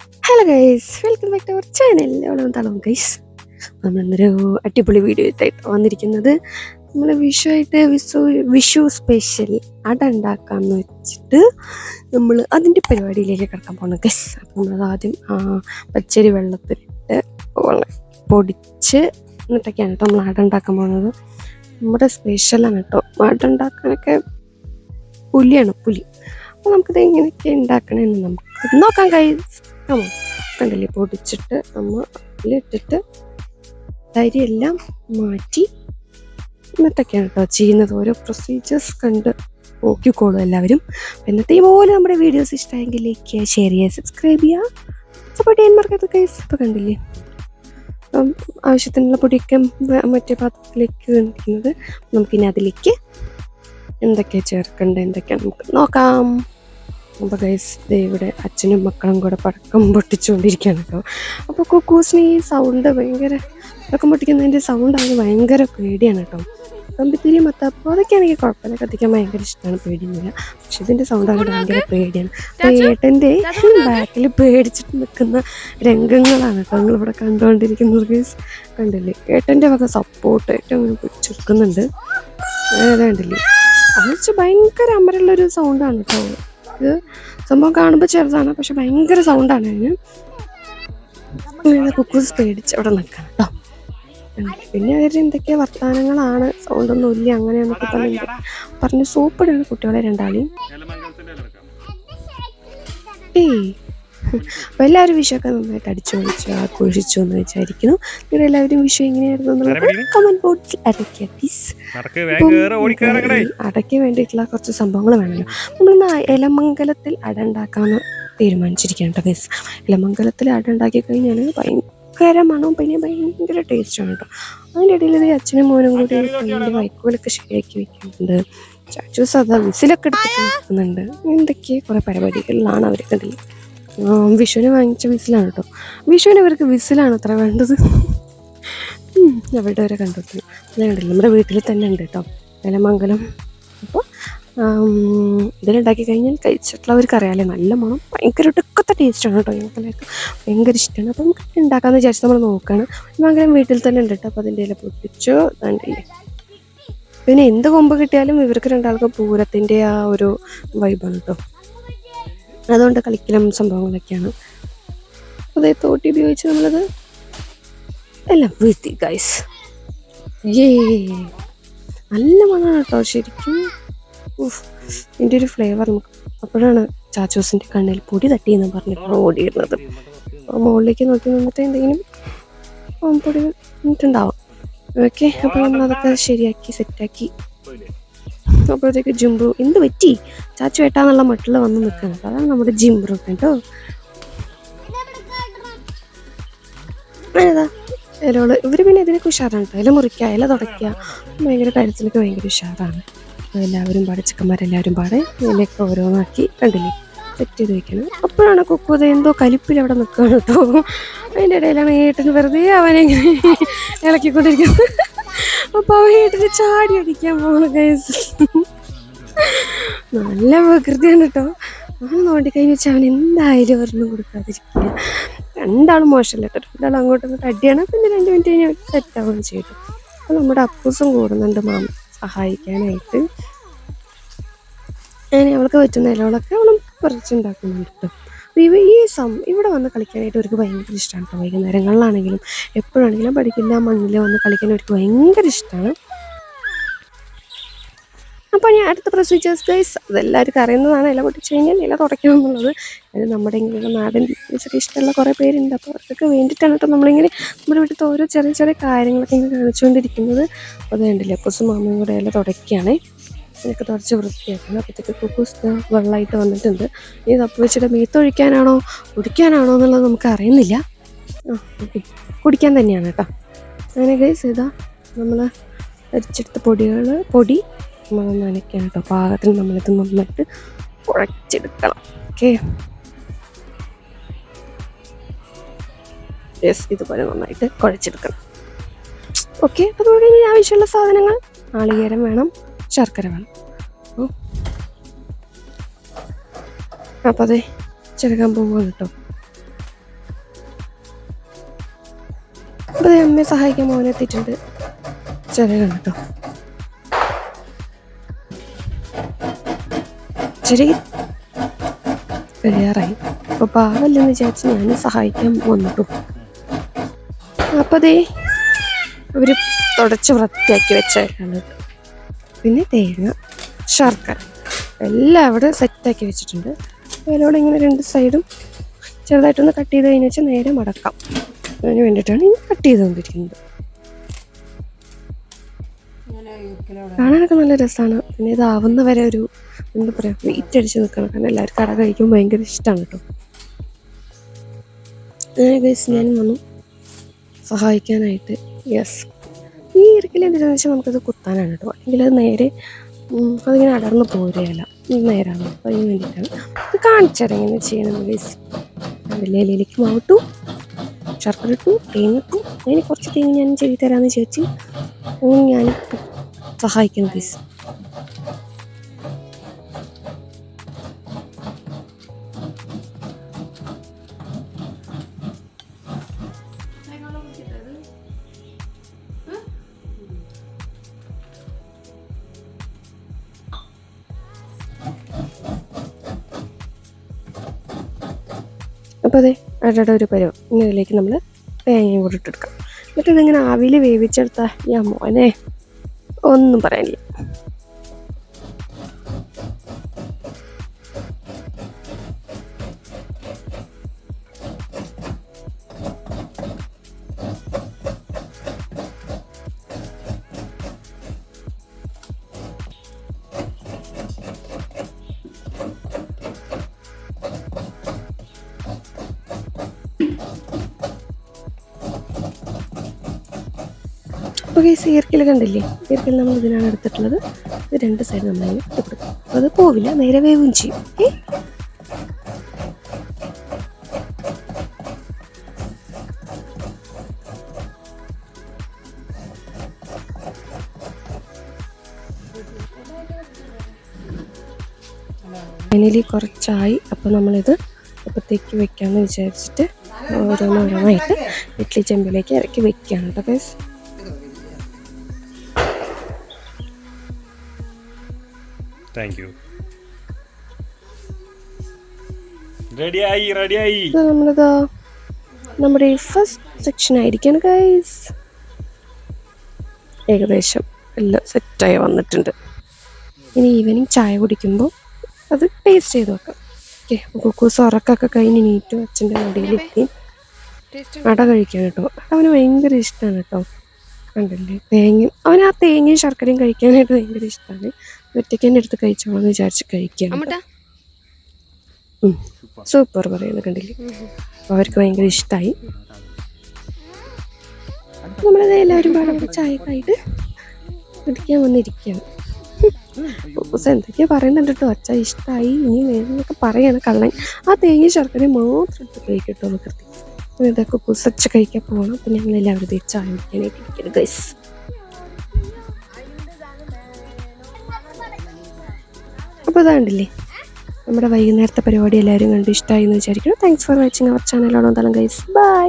Hello guys welcome back to our channel എവിടെ തളം guys നമ്മളിന്നൊരു അടിപൊളി വീഡിയോ ആയിട്ട് വന്നിരിക്കുന്നത്. നമ്മൾ വിഷു ആയിട്ട് വിഷു വിഷു സ്പെഷ്യൽ അട ഉണ്ടാക്കാമെന്ന് വെച്ചിട്ട് നമ്മൾ അതിന്റെ പരിപാടിയിലേക്ക് കിടക്കാൻ പോകണം ഗൈസ് അപ്പോൾ നമ്മളത് ആദ്യം പച്ചരി വെള്ളത്തിലിട്ട് വെള്ളം പൊടിച്ച് എന്നിട്ടൊക്കെയാണ് കേട്ടോ നമ്മൾ അട ഉണ്ടാക്കാൻ പോകുന്നത് നമ്മുടെ സ്പെഷ്യലാണ് കേട്ടോ അട ഉണ്ടാക്കാനൊക്കെ പുലിയാണ് പുലി. അപ്പോൾ നമുക്കിത് എങ്ങനെയൊക്കെ ഉണ്ടാക്കണമെന്ന് നമുക്ക് നോക്കാം ഗൈസ് കമോ കണ്ടില്ലേ പൊടിച്ചിട്ട് നമ്മൾ അതിലിട്ടിട്ട് അരിയെല്ലാം മാറ്റി ഇന്നത്തൊക്കെയാണ് കേട്ടോ ചെയ്യുന്നത്. ഓരോ പ്രൊസീജിയേഴ്സ് കണ്ട് നോക്കിക്കോളൂ എല്ലാവരും. ഇന്നത്തെ പോലെ നമ്മുടെ വീഡിയോസ് ഇഷ്ടമായെങ്കിൽ ലൈക്ക് ചെയ്യുക ഷെയർ ചെയ്യുക സബ്സ്ക്രൈബ് ചെയ്യുക. സപ്പോർട്ട് ചെയ്യാൻ മറക്കാത്ത കൈസ് കണ്ടില്ലേ? ആവശ്യത്തിനുള്ള പൊടിയൊക്കെ മറ്റേ പാത്രത്തിലേക്ക് കണ്ടിരിക്കുന്നത് നമുക്കിനി അതിലേക്ക് എന്തൊക്കെയാണ് ചേർക്കേണ്ടത് എന്തൊക്കെയാണ്? നമുക്ക് നോക്കാം. അപ്പോൾ ഗൈസ് ഇവിടെ അച്ഛനും മക്കളും കൂടെ പടക്കം പൊട്ടിച്ചുകൊണ്ടിരിക്കുകയാണ് കേട്ടോ. അപ്പോൾ കുക്കൂസിന് ഈ സൗണ്ട് ഭയങ്കര പടക്കം പൊട്ടിക്കുന്നതിന്റെ സൗണ്ട് അവന് ഭയങ്കര പേടിയാണ് കേട്ടോ. കമ്പിത്തിരി മത്തപ്പോൾ അതൊക്കെയാണെങ്കിൽ കുഴപ്പമില്ല. കത്തിക്കാൻ ഭയങ്കര ഇഷ്ടമാണ് പേടിയൊന്നുമില്ല. പക്ഷെ ഇതിന്റെ സൗണ്ട് അവന് ഭയങ്കര പേടിയാണ്. അപ്പോൾ ഏട്ടന്റെ ബാക്കിൽ പേടിച്ചിട്ട് നിൽക്കുന്ന രംഗങ്ങളാണ് കേട്ടോ നിങ്ങളിവിടെ കണ്ടുകൊണ്ടിരിക്കുന്നത് ഗൈസ് കണ്ടില്ലേ? ഏട്ടന്റെ വക സപ്പോർട്ട് ഏറ്റവും പിടിച്ചെടുക്കുന്നുണ്ട് കണ്ടില്ലേ? അത് വെച്ച് ഭയങ്കര അമരുള്ളൊരു സൗണ്ടാണ് കേട്ടോ. ഇത് സംഭവം കാണുമ്പോൾ ചെറുതാണ് പക്ഷെ ഭയങ്കര സൗണ്ടാണ് അതിന്. അങ്ങനെ കുക്കൂസ് പേടിച്ച് അവിടെ നിൽക്കണം കേട്ടോ. പിന്നെ അവർ എന്തൊക്കെ വർത്തമാനങ്ങളാണ് സൗണ്ടൊന്നും ഇല്ല അങ്ങനെയാണെന്നൊക്കെ പറഞ്ഞു പറഞ്ഞ് സൂപ്പിടാണ് കുട്ടികളെ രണ്ടാളെയും. ഏയ് അപ്പോൾ എല്ലാവരും വിഷുവൊക്കെ നന്നായിട്ട് അടിച്ചു പൊളിച്ചു ആഘോഷിച്ചു എന്ന് വിചാരിക്കുന്നു. നിങ്ങൾ എല്ലാവരും വിഷു എങ്ങനെയായിരുന്നു എന്നുള്ളത് പ്ലീസ് അടയ്ക്ക് വേണ്ടിയിട്ടുള്ള കുറച്ച് സംഭവങ്ങൾ വേണമല്ലോ. നമ്മളിന്ന് ഇലമംഗലത്തിൽ അട ഉണ്ടാക്കാമെന്ന് തീരുമാനിച്ചിരിക്കുകയാണ് കേട്ടോ ഗൈസ് ഇലമംഗലത്തിൽ അട ഉണ്ടാക്കി കഴിഞ്ഞാൽ ഭയങ്കര മണവും പിന്നെ ഭയങ്കര ടേസ്റ്റാണ് കേട്ടോ. അതിന്റെ ഇടയിൽ ഇത് അച്ഛനും മോനും കൂടി അതിന്റെ വൈക്കോലൊക്കെ ശരിയാക്കി വെക്കുന്നുണ്ട്. ചാച്ചൂസ് അത് വിസിലൊക്കെ എടുത്തിട്ട് നിൽക്കുന്നുണ്ട്. എന്തൊക്കെ കുറേ പരിപാടികളിലാണ് അവർ കണ്ടില്ല വിഷുവിന് വാങ്ങിച്ച വിസിലാണ് കേട്ടോ വിഷുവിന് ഇവർക്ക് വിസിലാണ് അത്ര വേണ്ടത്. അവിടെ വരെ കണ്ടെത്തുന്നു ഞാൻ കണ്ടില്ല നമ്മുടെ വീട്ടിൽ തന്നെ ഉണ്ട് കേട്ടോ നിലമംഗലം. അപ്പോൾ ഇതിലുണ്ടാക്കി കഴിഞ്ഞാൽ കഴിച്ചിട്ടുള്ളവർക്ക് അറിയാമല്ലേ നല്ല മണം. ഭയങ്കര ഒടുക്കത്തെ ടേസ്റ്റാണ് കേട്ടോ ഞങ്ങൾക്കെല്ലാവർക്കും ഭയങ്കര ഇഷ്ടമാണ്. അപ്പം ഉണ്ടാക്കാമെന്ന് വിചാരിച്ച് നമ്മൾ നോക്കുകയാണ് മംഗലം വീട്ടിൽ തന്നെ ഉണ്ട് കേട്ടോ അപ്പോൾ അതിന്റെ ഇല പൊട്ടിച്ചോ. കണ്ടില്ലേ പിന്നെ എന്ത് കൊമ്പ് കിട്ടിയാലും ഇവർക്ക് രണ്ടാൾക്കും പൂരത്തിന്റെ ആ ഒരു വൈബാണ് കേട്ടോ അതുകൊണ്ട് കളിക്കലും സംഭവങ്ങളൊക്കെയാണ്. അതേ തോട്ടി ഉപയോഗിച്ച് നമ്മളത് എല്ലാം വീഴ്ത്തി ഗൈസ് ഏ നല്ല മണമാണ് കേട്ടോ ശരിക്കും. ഇതിന്റെ ഒരു ഫ്ലേവർ നമുക്ക് അപ്പോഴാണ് ചാച്ചോസിന്റെ കണ്ണിൽ പൊടി തട്ടി എന്ന് പറഞ്ഞിട്ടാണ് ഓടിയിരുന്നത് മുകളിലേക്ക് നോക്കി നിന്നിട്ട് എന്തെങ്കിലും പൊടി നിന്നിട്ടുണ്ടാവും ഓക്കെ അപ്പോൾ നമ്മളതൊക്കെ ശരിയാക്കി സെറ്റാക്കി അപ്പോഴത്തേക്ക് ജിംബ്രു എന്ത് പറ്റി? ചാച്ചു ഏട്ടാന്നുള്ള മട്ടിൽ വന്ന് നിൽക്കണം അതാണ് നമ്മുടെ ജിംബ്രു കേട്ടോ. ഏതാ? ഇലകൾ ഇവർ പിന്നെ ഇതിനൊക്കെ ഉഷാറാണ് കേട്ടോ. ഇല മുറിക്കുക ഇല തുടയ്ക്കുക. ഭയങ്കര കാര്യത്തിലൊക്കെ ഭയങ്കര ഉഷാറാണ്. എല്ലാവരും പാടെ ചിക്കന്മാരെല്ലാവരും പാടെ ഇലയൊക്കെ ഓരോന്നാക്കി കണ്ടില്ലേ? സെറ്റ് ചെയ്ത് വെക്കണം. അപ്പോഴാണ് കുക്കുത എന്തോ കലിപ്പിൽ അവിടെ നിൽക്കുകയാണ് കേട്ടോ. അതിന്റെ ഇടയിലാണ് ഏട്ടൻ വെറുതെ അവനെ ഇളക്കിക്കൊണ്ടിരിക്കുന്നത്. അപ്പോൾ അവൻ ഏട്ടന് ചാടി അടിക്കാൻ പോകണം കേസ് നല്ല പ്രകൃതിയാണ് കേട്ടോ അവൻ നോണ്ടിക്കഴിഞ്ഞ് വെച്ചാൽ അവൻ എന്തായാലും ഒരെണ്ണം കൊടുക്കാതിരിക്കില്ല. രണ്ടാളും മോശമല്ല കേട്ടോ രണ്ടാളും അങ്ങോട്ടും ഇങ്ങോട്ടും അടിയാണ്. പിന്നെ രണ്ട് മിനിറ്റ് കഴിഞ്ഞ് സെറ്റാവുകയും ചെയ്തു. അപ്പോൾ നമ്മുടെ അപ്പൂസും കൂടുന്നുണ്ട് മാം. സഹായിക്കാനായിട്ട്. അങ്ങനെ അവൾക്ക് പറ്റുന്ന ഇലകളൊക്കെ അവളും പറിച്ചുണ്ടാക്കുന്നുണ്ട് കേട്ടോ അപ്പോൾ ഈ സം ഇവിടെ വന്ന് കളിക്കാനായിട്ട് അവർക്ക് ഭയങ്കര ഇഷ്ടമാണ് കേട്ടോ. വൈകുന്നേരങ്ങളിലാണെങ്കിലും എപ്പോഴാണെങ്കിലും പഠിക്കുന്ന മണ്ണിൽ വന്ന് കളിക്കാൻ അവർക്ക് ഭയങ്കര ഇഷ്ടമാണ്. അപ്പോൾ ഞാൻ അടുത്ത പ്രൊസീജിയേഴ്സ് ഗൈസ് അതെല്ലാവർക്കും അറിയുന്നതാണ്. ഇല പൊട്ടിച്ച് കഴിഞ്ഞാൽ ഇല തുടയ്ക്കണം എന്നുള്ളത്. അത് നമ്മുടെ ഇങ്ങനെയുള്ള നാടൻ ഒക്കെ ഇഷ്ടമുള്ള കുറേ പേരുണ്ട്. അപ്പോൾ അവർക്കൊക്കെ വേണ്ടിയിട്ടാണ് കേട്ടോ നമ്മളിങ്ങനെ നമ്മുടെ വീട്ടിലത്തെ ഓരോ ചെറിയ ചെറിയ കാര്യങ്ങളൊക്കെ ഇങ്ങനെ കാണിച്ചുകൊണ്ടിരിക്കുന്നത്. അത് കണ്ടില്ലേ അപ്പൂസും മാമയും കൂടെ ഇല തുടയ്ക്കുകയാണ്. ഇതിനൊക്കെ തുടച്ച് വൃത്തിയാക്കണം അപ്പോഴത്തേക്ക് കുക്കൂസ് വെള്ളമായിട്ട് വന്നിട്ടുണ്ട്. ഇത് തപ്പ് വെച്ചിട്ട് മീത്തൊഴിക്കാനാണോ കുടിക്കാനാണോ എന്നുള്ളത് നമുക്ക് അറിയുന്നില്ല. ആ ഓക്കെ. കുടിക്കാൻ തന്നെയാണ് കേട്ടോ. അങ്ങനെ ഗൈസ് ഇതാ നമ്മൾ അരിച്ചെടുത്ത പൊടികൾ പൊടി നമ്മൾ നനയ്ക്കണം കേട്ടോ. പാകത്തിന് നമ്മളിത് നന്നായിട്ട് കുഴച്ചെടുക്കണം. ഓക്കെ. യെസ് ഇതുപോലെ നന്നായിട്ട് കുഴച്ചെടുക്കണം. ഓക്കെ അതുപോലെ ഇനി ആവശ്യമുള്ള സാധനങ്ങൾ നാളികേരം വേണം. ശർക്കര വേണം. അപ്പം അതെ ചെറുക്കാൻ പോവുക കേട്ടോ. അപ്പം അതെ അമ്മയെ സഹായിക്കാൻ മോനെത്തിയിട്ടുണ്ട് ചെറുകണം കേട്ടോ ചെറിയ കഴിയാറായി. അപ്പോൾ പാവല്ലെന്ന് വിചാരിച്ച് ഞാൻ സഹായിക്കാൻ വന്നിട്ടു. അപ്പോൾ അതേ അവർ തുടച്ച് വൃത്തിയാക്കി വെച്ചായിരുന്നു പിന്നെ തേങ്ങ ശർക്കര എല്ലാം അവിടെ സെറ്റാക്കി വെച്ചിട്ടുണ്ട്. അതിലൂടെ ഇങ്ങനെ രണ്ട് സൈഡും ചെറുതായിട്ടൊന്ന് കട്ട് ചെയ്ത് കഴിഞ്ഞ് വെച്ചാൽ നേരെ മടക്കാം. അതിന് വേണ്ടിയിട്ടാണ് ഇനി കട്ട് ചെയ്തുകൊണ്ടിരിക്കുന്നത്. കാണാനൊക്കെ നല്ല രസമാണ് പിന്നെ ഇതാവുന്ന വരെ ഒരു എന്താ പറയുക വെയിറ്റ് അടിച്ച് നിൽക്കണം. കാരണം എല്ലാവർക്കും കട കഴിക്കുമ്പോൾ ഭയങ്കര ഇഷ്ടമാണ് കേട്ടോ അങ്ങനെ ഗൈസ് ഞാൻ വന്നു. സഹായിക്കാനായിട്ട്. യെസ് ഈ ഇരിക്കൽ എന്തിനാന്ന് വെച്ചാൽ നമുക്കത് കുത്താനാണ് കേട്ടോ. അല്ലെങ്കിൽ അത് നേരെ അതിങ്ങനെ അടർന്നു പോരുകയല്ല. നേരാണ്. അപ്പോൾ അതിന് വേണ്ടിയിട്ടാണ് ഇത് കാണിച്ചാൽ എങ്ങനെ ചെയ്യണമെന്ന് ഗൈസ് വലിയ ഇലയിലേക്ക് മാവിട്ടു ശർക്കര ഇട്ടു തേങ്ങിട്ടു അതിന് കുറച്ച് തേങ്ങ ഞാൻ ചെയ്തു തരാമെന്ന് ചോദിച്ച് ഞാൻ സഹായിക്കുന്നു ഗൈസ് അപ്പോൾ അതെ അടയുടെ ഒരു പരുവം. ഇനി ഇതിലേക്ക് നമ്മൾ തേങ്ങയും കൂടി ഇട്ടെടുക്കാം എന്നിട്ട് ഇതിങ്ങനെ ആവിയിൽ വേവിച്ചെടുത്താൽ ഞാൻ മോനെ. ഒന്നും പറയാനില്ല. അപ്പോൾ ഈ സീർക്കിൽ കണ്ടില്ലേ? സീർക്കിൽ നമ്മൾ ഇതിനാണ് എടുത്തിട്ടുള്ളത്. ഇത് രണ്ട് സൈഡ് നമ്മൾ ഇട്ട് കൊടുക്കും. അപ്പോൾ അത് പോവില്ല നേരെ വേവും ചെയ്യും. ഏ? ഫൈനലി കുറച്ചായി. അപ്പോൾ നമ്മളിത് അപ്പത്തേക്ക് വെക്കാമെന്ന് വിചാരിച്ചിട്ട് ഓരോന്നോരോന്നായിട്ട് ഇഡ്ഡലി ചെമ്പിലേക്ക് ഇറക്കി വെക്കുകയാണ് കേട്ടോ ഗൈസ് താങ്ക് യു റെഡിയായി റെഡിയായി. നമ്മളിതാ നമ്മുടെ ഫസ്റ്റ് സെക്ഷൻ ആയിരിക്കാണ് ഗൈസ് ഏകദേശം എല്ലാം സെറ്റായി വന്നിട്ടുണ്ട്. ഇനി ഈവനിങ് ചായ കുടിക്കുമ്പോൾ അത് ടേസ്റ്റ് ചെയ്ത് നോക്കാം. ഓക്കെ കുക്കൂസ് ഉറക്കൊക്കെ കഴിഞ്ഞ് നീറ്റും അച്ഛന്റെ മടിയിലെത്തി അട കഴിക്കാൻ കേട്ടോ. അവന് ഭയങ്കര ഇഷ്ടമാണ് കേട്ടോ. കണ്ടില്ലേ തേങ്ങ അവൻ ആ തേങ്ങയും ശർക്കരയും കഴിക്കാനായിട്ട് ഭയങ്കര ഇഷ്ടമാണ് ഒറ്റയ്ക്ക് തന്നെ എടുത്ത് കഴിച്ചോളാന്ന് വിചാരിച്ച് കഴിക്കാൻ സൂപ്പർ പറയുന്നത് കണ്ടില്ലേ? അവർക്ക് ഭയങ്കര ഇഷ്ടമായി നമ്മളത് എല്ലാവരും പാടുമ്പോൾ ചായ ആയിട്ട് കുടിക്കാൻ വന്നിരിക്കുകയാണ്. എന്തൊക്കെയാ പറയുന്നുണ്ട് കേട്ടോ. അച്ഛ ഇഷ്ടമായി ഇനി വേണമെന്നൊക്കെ പറയാണ് കള്ളൻ. ആ തേങ്ങ ശർക്കര മാത്രം എടുത്ത് കഴിക്കട്ടോ എന്നൊക്കെ ഇതൊക്കെ കുസച്ച് കഴിക്കാൻ പോകണം അപ്പം ഞങ്ങൾ എല്ലാവരും തിരിച്ച് കുടിക്കാനായിട്ട് ഇരിക്കുന്നത് ഗൈസ് അപ്പോൾ ഇതാണ്ടില്ലേ? നമ്മുടെ വൈകുന്നേരത്തെ പരിപാടി എല്ലാവരും കണ്ട് ഇഷ്ടമായി എന്ന് വിചാരിക്കുന്നു. താങ്ക്സ് ഫോർ വാച്ചിങ് അവർ ഓണം തലം ഗൈസ് ബൈ